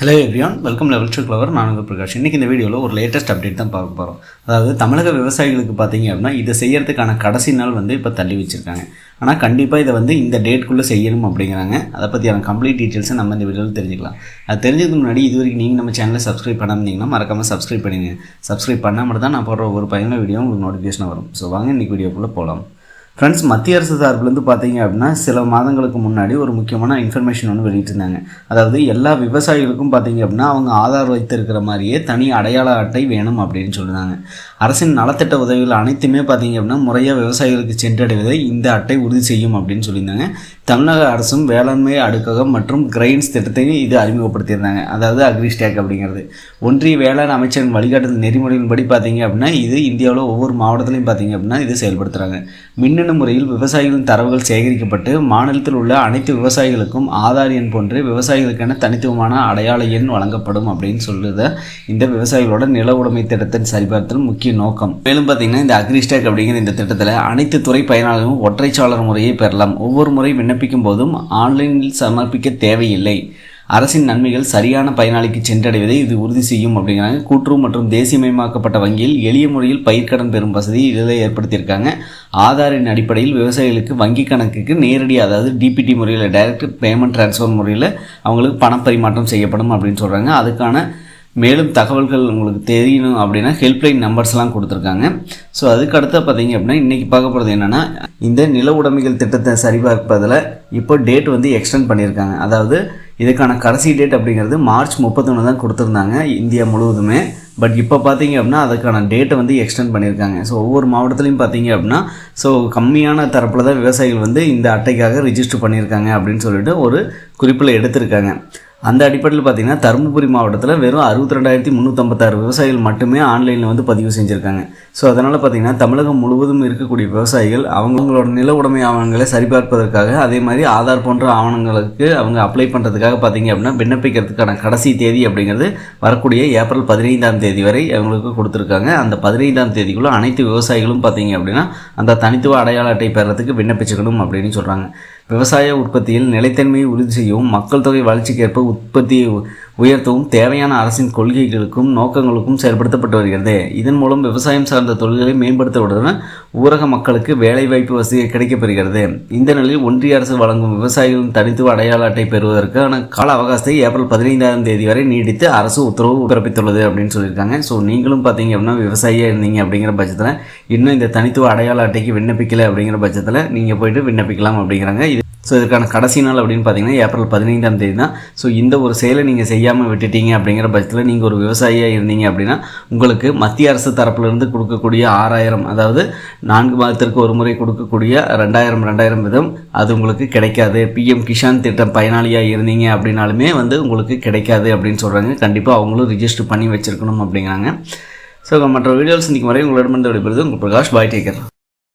Hello everyone welcome level two clever நானுங்க பிரகாஷ். இன்றைக்கி இந்த வீடியோவில் ஒரு லேட்டஸ்ட் அப்டேட் தான் பார்க்க போகிறோம் அதாவது தமிழக விவசாயிகளுக்கு பார்த்தீங்க அப்படின்னா இதை செய்யறதுக்கான கடைசி நாள் வந்து இப்போ தள்ளி வச்சுருக்காங்க. ஆனால் கண்டிப்பாக இதை வந்து இந்த டேட்குள்ளே செய்யணும் அப்படிங்கிறாங்க. அதை பற்றியான கம்ப்ளீட் டீட்டெயில்ஸை நம்ம இந்த வீடியோவில் தெரிஞ்சுக்கலாம். அது தெரிஞ்சதுக்கு முன்னாடி இது வரைக்கும் நீங்கள் நம்ம சேனலை சப்ஸ்கிரைப் பண்ணாமீங்கன்னா மறக்காமல் சப்ஸ்கிரைப் பண்ணிடுங்க சப்ஸ்கிரைப் பண்ணாமல் தான் நான் போடுற ஒரு பயனுள்ள வீடியோ உங்களுக்கு நோட்டிஃபிகேஷன் வரும். ஸோ வாங்க இன்றைக்கி வீடியோக்குள்ளே போகலாம் ஃப்ரெண்ட்ஸ் மத்திய அரசு சார்பிலேருந்து பார்த்தீங்க அப்படின்னா சில மாதங்களுக்கு முன்னாடி ஒரு முக்கியமான இன்ஃபர்மேஷன் ஒன்று வெளியிட்டிருந்தாங்க. அதாவது எல்லா விவசாயிகளுக்கும் பார்த்தீங்க அப்படின்னா அவங்க ஆதார் வைத்திருக்கிற மாதிரியே தனி அடையாள அட்டை வேணும் அப்படின்னு சொல்லியிருந்தாங்க அரசின் நலத்திட்ட உதவிகள் அனைத்துமே பார்த்தீங்க அப்படின்னா முறையாக விவசாயிகளுக்கு சென்றடைவதை இந்த அட்டை உறுதி செய்யும் அப்படின்னு சொல்லியிருந்தாங்க. தமிழக அரசும் வேளாண்மை அடுக்ககம் மற்றும் கிரைன்ஸ் திட்டத்தையும் இது அறிமுகப்படுத்தியிருந்தாங்க. அதாவது அக்ரிஸ்டேக் அப்படிங்கிறது. ஒன்றிய வேளாண் அமைச்சரின் வழிகாட்டுதல் நெறிமுறையின்படி பார்த்தீங்க அப்படின்னா இது இந்தியாவில் ஒவ்வொரு மாவட்டத்திலையும் பார்த்தீங்க அப்படின்னா இது செயல்படுத்துகிறாங்க மின்னணு முறையில் விவசாயிகளின் தரவுகள் சேகரிக்கப்பட்டு மாநிலத்தில் உள்ள அனைத்து விவசாயிகளுக்கும் ஆதார் எண் போன்று விவசாயிகளுக்கான தனித்துவமான அடையாள எண் வழங்கப்படும் அப்படின்னு சொல்லுத. இந்த விவசாயிகளோட நில உடைமை திட்டத்தின் சரிபார்த்தல் முக்கிய நோக்கம். மேலும் பார்த்தீங்கன்னா இந்த அக்ரிஸ்டேக் அப்படிங்கிற இந்த திட்டத்தில் அனைத்து துறை பயனாளர்களும் ஒற்றைச்சாளர் முறையை பெறலாம். ஒவ்வொரு முறை விண்ணப்பிக்கும் போதும் ஆன்லைனில் சமர்ப்பிக்க தேவையில்லை. அரசின் நன்மைகள் சரியான பயனாளிக்கு சென்றடைவதை இது உறுதி செய்யும் அப்படிங்கிறாங்க. கூற்று மற்றும் தேசியமயமாக்கப்பட்ட வங்கியில் எளிய முறையில் பயிர்க்கடன் பெறும் வசதி இதில் ஏற்படுத்தியிருக்காங்க. ஆதாரின் அடிப்படையில் விவசாயிகளுக்கு வங்கி கணக்குக்கு நேரடி அதாவது டிபிடி முறையில் டைரக்ட் பேமெண்ட் ட்ரான்ஸ்ஃபர் முறையில் அவங்களுக்கு பணப்பரிமாற்றம் செய்யப்படும் அப்படின்னு சொல்கிறாங்க அதுக்கான மேலும் தகவல்கள் உங்களுக்கு தெரியணும் அப்படின்னா ஹெல்ப்லைன் நம்பர்ஸ்லாம் கொடுத்துருக்காங்க. ஸோ அதுக்கு பார்த்தீங்க அப்படின்னா இன்றைக்கி பார்க்க போகிறது என்னென்னா இந்த நில உடைமைகள் திட்டத்தை சரிபார்ப்பதில் இப்போ டேட் வந்து எக்ஸ்டெண்ட் பண்ணியிருக்காங்க. அதாவது இதுக்கான கடைசி டேட் அப்படிங்கிறது மார்ச் முப்பத்தொன்று தான் கொடுத்துருந்தாங்க இந்தியா முழுவதுமே. பட் இப்போ பார்த்தீங்க அப்படின்னா அதுக்கான டேட்டை வந்து எக்ஸ்டெண்ட் பண்ணியிருக்காங்க. ஸோ ஒவ்வொரு மாவட்டத்துலையும் பார்த்தீங்க அப்படின்னா ஸோ கம்மியான தரப்பில் தான் விவசாயிகள் வந்து இந்த அட்டைக்காக ரிஜிஸ்டர் பண்ணியிருக்காங்க அப்படின்னு சொல்லிட்டு ஒரு குறிப்பில் எடுத்திருக்காங்க. அந்த அடிப்படையில் பார்த்தீங்கன்னா தருமபுரி மாவட்டத்தில் வெறும் அறுபத்தி ரெண்டாயிரத்தி முந்நூற்றம்பத்தாறு விவசாயிகள் மட்டுமே ஆன்லைனில் வந்து பதிவு செஞ்சுருக்காங்க. ஸோ அதனால் பார்த்தீங்கன்னா தமிழகம் முழுவதும் இருக்கக்கூடிய விவசாயிகள் அவங்கவுங்களோட நில உடைமை ஆவணங்களை சரிபார்ப்பதற்காக அதே மாதிரி ஆதார் போன்ற ஆவணங்களுக்கு அவங்க அப்ளை பண்ணுறதுக்காக பார்த்தீங்க அப்படின்னா விண்ணப்பிக்கிறதுக்கான கடைசி தேதி அப்படிங்கிறது வரக்கூடிய ஏப்ரல் பதினைந்தாம் தேதி வரை அவங்களுக்கு கொடுத்துருக்காங்க. அந்த பதினைந்தாம் தேதிக்குள்ளே அனைத்து விவசாயிகளும் பார்த்தீங்க அப்படின்னா அந்த தனித்துவ அடையாள அட்டை பெறத்துக்கு விண்ணப்பிச்சுக்கணும் அப்படின்னு சொல்கிறாங்க விவசாய உற்பத்தியில் நிலைத்தன்மையை உறுதி செய்யவும் மக்கள் தொகை வளர்ச்சிக்கேற்ப உற்பத்தியை உயர்த்தவும் தேவையான அரசின் கொள்கைகளுக்கும் நோக்கங்களுக்கும் செயல்படுத்தப்பட்டு வருகிறது. இதன் மூலம் விவசாயம் சார்ந்த தொழில்களை மேம்படுத்துவதுடன் ஊரக மக்களுக்கு வேலைவாய்ப்பு வசதி கிடைக்கப்பெறுகிறது. இந்த நிலையில் ஒன்றிய அரசு வழங்கும் விவசாயிகளின் தனித்துவ அடையாள அட்டை பெறுவதற்கான கால அவகாசத்தை ஏப்ரல் பதினைந்தாம் தேதி வரை நீடித்து அரசு உத்தரவு பிறப்பித்துள்ளது அப்படின்னு சொல்லியிருக்காங்க. ஸோ நீங்களும் பார்த்தீங்க அப்படின்னா விவசாயியாக இருந்தீங்க அப்படிங்கிற பட்சத்தில் இன்னும் இந்த தனித்துவ அடையாள அட்டைக்கு விண்ணப்பிக்கலை அப்படிங்கிற பட்சத்தில் நீங்கள் போயிட்டு விண்ணப்பிக்கலாம் அப்படிங்கிறாங்க. இது ஸோ இதற்கான கடைசி நாள் அப்படின்னு பார்த்தீங்கன்னா ஏப்ரல் பதினைந்தாம் தேதி தான். ஸோ இந்த ஒரு செயலை நீங்கள் செய்ய செய்யாமல் விட்டுட்டீங்க அப்படிங்கிற பட்சத்தில் நீங்கள் ஒரு விவசாயியாக இருந்தீங்க அப்படின்னா உங்களுக்கு மத்திய அரசு தரப்பிலிருந்து கொடுக்கக்கூடிய ஆறாயிரம் அதாவது நான்கு மாதத்திற்கு ஒரு முறை கொடுக்கக்கூடிய ரெண்டாயிரம் ரெண்டாயிரம் விதம் அது உங்களுக்கு கிடைக்காது. பிஎம் கிஷான் திட்டம் பயனாளியாக இருந்தீங்க அப்படின்னாலுமே வந்து உங்களுக்கு கிடைக்காது அப்படின்னு சொல்கிறாங்க கண்டிப்பாக அவங்களும் ரிஜிஸ்டர் பண்ணி வச்சுருக்கணும் அப்படிங்கிறாங்க. ஸோ மற்ற வீடியோஸ் இன்றைக்கி வரை உங்களிடமிருந்து விடைபெறுது உங்கள் பிரகாஷ் பாய் டேக்கர்.